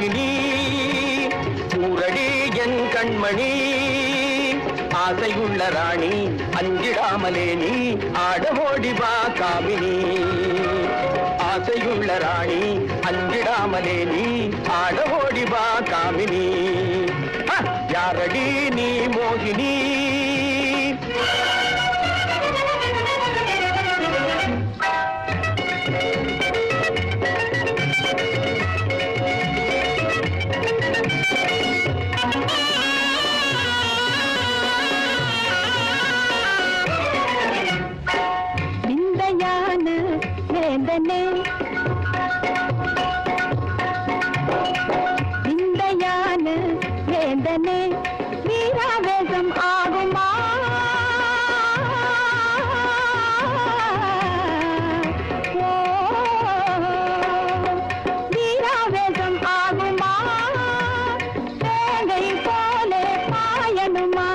மோகினி ஊரடி என் கண்மணி. ஆசையுள்ள ராணி அஞ்சிடாமலே நீ. ஆடமோடி வா காமினி. ஆசையுள்ள ராணி அஞ்சிடாமலே நீ. ஆடமோடி வா காமினி. யாரடி நீ மோகினி? வீராவேசம் ஆகுமா வீராவேசம் ஆகுமா? வேங்கை போலே பாயணுமா?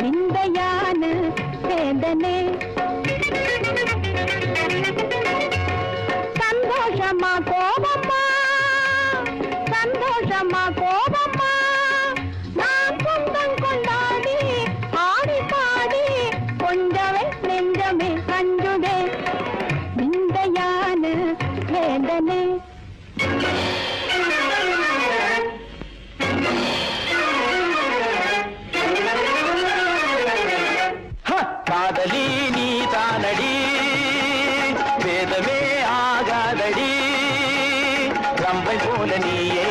விந்தையான வேந்தனே. சந்தோஷமா காதலி நீ தானடி. வேதமே ஆகாதடி. ரம்பை போல நீயே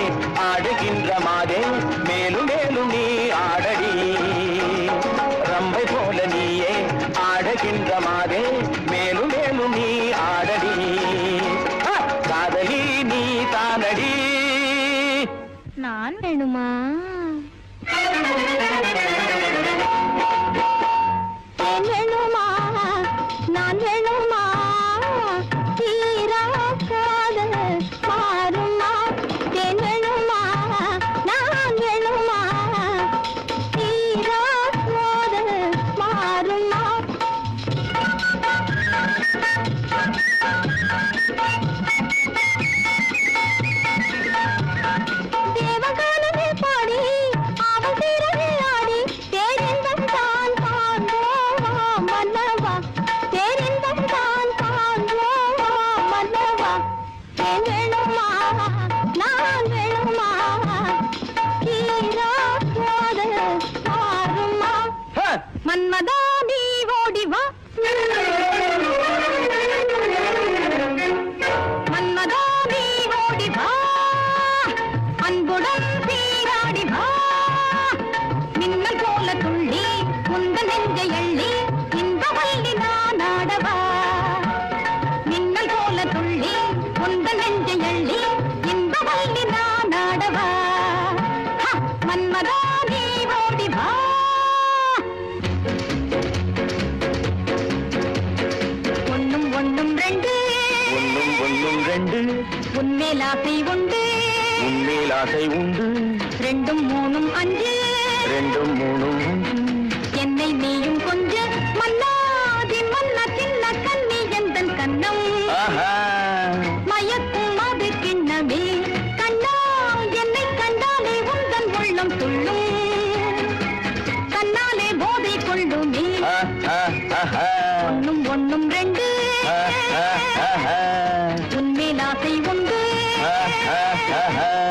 ஆடுகின்ற மாதே மேலும் மேலும் நீ ஆடடி. ரம்பை போல நீயே ஆடுகின்ற மாதே மேலும் மேலும் நீ ஆடடி. காதலி நீ தானடி. நான் வேணுமா? நான் உன்மேல் ஆசை உண்டு. உன்மேல் ஆசை உண்டு ரெண்டும் மூணும் அஞ்சு. ரெண்டும் மூணும். என்னை நீயும் கொஞ்ச மன்னாதி மன்ன சின்ன கண்ணி எந்தன் கண்ணம்? மயக்கும் அது கிண்ணமே. கண்ணா என்னை கண்டாலே உந்தன் உள்ளம் துள்ளும். கண்ணாலே போதை கொள்ளுமே. ஒண்ணும் ஒண்ணும் ரெண்டு. உன்மேல் ஆசை உண்டு. है।